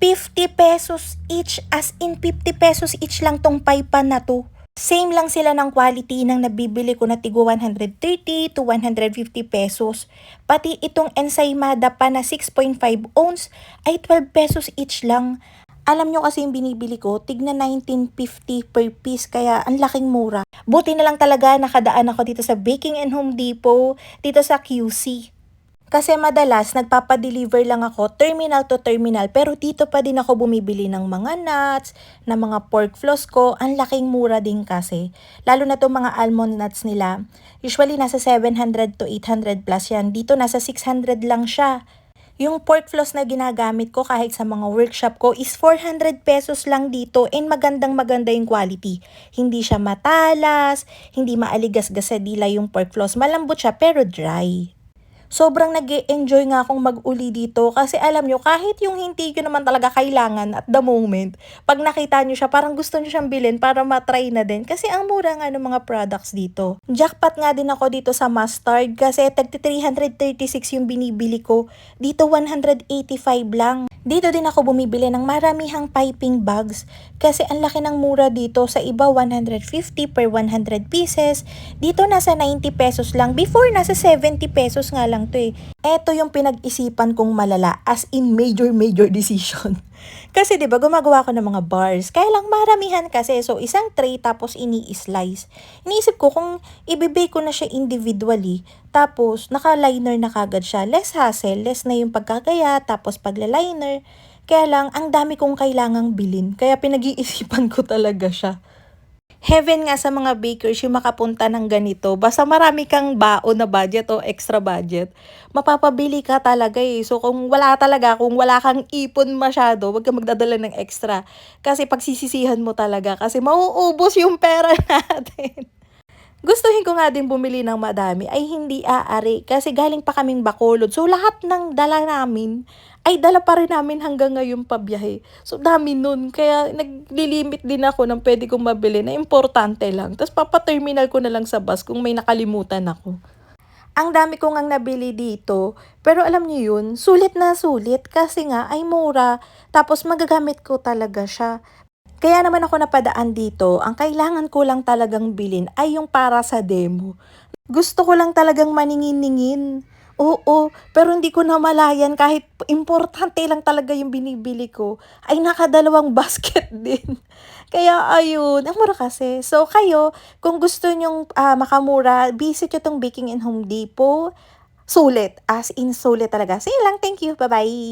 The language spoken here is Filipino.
50 pesos each, as in 50 pesos each lang tong paipan na to. Same lang sila ng quality ng nabibili ko na tigo 130 to 150 pesos. Pati itong ensaymada pa na 6.5 ounce ay 12 pesos each lang. Alam nyo kasi yung binibili ko, tigna 19.50 per piece, kaya ang laking mura. Buti na lang talaga nakadaan ako dito sa Baking and Home Depot, dito sa QC. Kasi madalas, nagpapadeliver lang ako terminal to terminal. Pero dito pa din ako bumibili ng mga nuts, ng mga pork floss ko. Ang laking mura din kasi. Lalo na itong mga almond nuts nila. Usually, nasa 700 to 800 plus yan. Dito, nasa 600 lang siya. Yung pork floss na ginagamit ko kahit sa mga workshop ko is 400 pesos lang dito and magandang maganda yung quality. Hindi siya matalas, hindi maaligas-gas sa dila yung pork floss. Malambot siya pero dry sobrang nag enjoy nga akong mag-uli dito kasi alam nyo, kahit yung hindi nyo naman talaga kailangan at the moment, pag nakita nyo siya, parang gusto nyo siyang bilhin para matry na din kasi ang mura nga ng mga products dito. Jackpot nga din ako dito sa mustard kasi tag 336 yung binibili ko. Dito 185 lang. Dito din ako bumibili ng maramihang piping bags kasi ang laki ng mura dito sa iba 150 per 100 pieces. Dito nasa 90 pesos lang. Before nasa 70 pesos nga lang to eh. Ito yung pinag-isipan kong malala as in major major decision. Kasi 'di ba gumagawa ko ng mga bars. Kaya lang maramihan kasi so isang tray tapos ini-slice. Iniisip ko kung ibibake ko na siya individually tapos naka-liner na kagad siya. Less hassle, less na yung pagkagaya tapos pagla-liner. Kaya lang ang dami kong kailangang bilin. Kaya pinag-iisipan ko talaga siya heaven nga sa mga bakers yung makapunta ng ganito. Basta marami kang baon na budget o extra budget, mapapabili ka talaga eh. So kung wala talaga, kung wala kang ipon masyado, wag kang magdadala ng extra. Kasi pagsisisihan mo talaga kasi mauubos yung pera natin. Gustuhin ko nga din bumili ng madami ay hindi aari kasi galing pa kaming Bacolod. So lahat ng dala namin ay dala pa rin namin hanggang ngayon pabiyahe. So dami nun. Kaya naglilimit din ako ng pwede kong mabili na importante lang. Tapos papaterminal ko na lang sa bus kung may nakalimutan ako. Ang dami ko ngang nabili dito. Pero alam niyo yun, sulit na sulit kasi nga ay mura. Tapos magagamit ko talaga siya. Kaya naman ako napadaan dito, ang kailangan ko lang talagang bilin ay yung para sa demo. Gusto ko lang talagang maningin-ningin. Oo, pero hindi ko namalayan kahit importante lang talaga yung binibili ko, ay nakadalawang basket din. Kaya ayun, ang mura kasi. So kayo, kung gusto nyong uh, makamura, visit nyo tong Baking in Home Depot. Sulit, as in sulit talaga. Sige lang, thank you, bye-bye.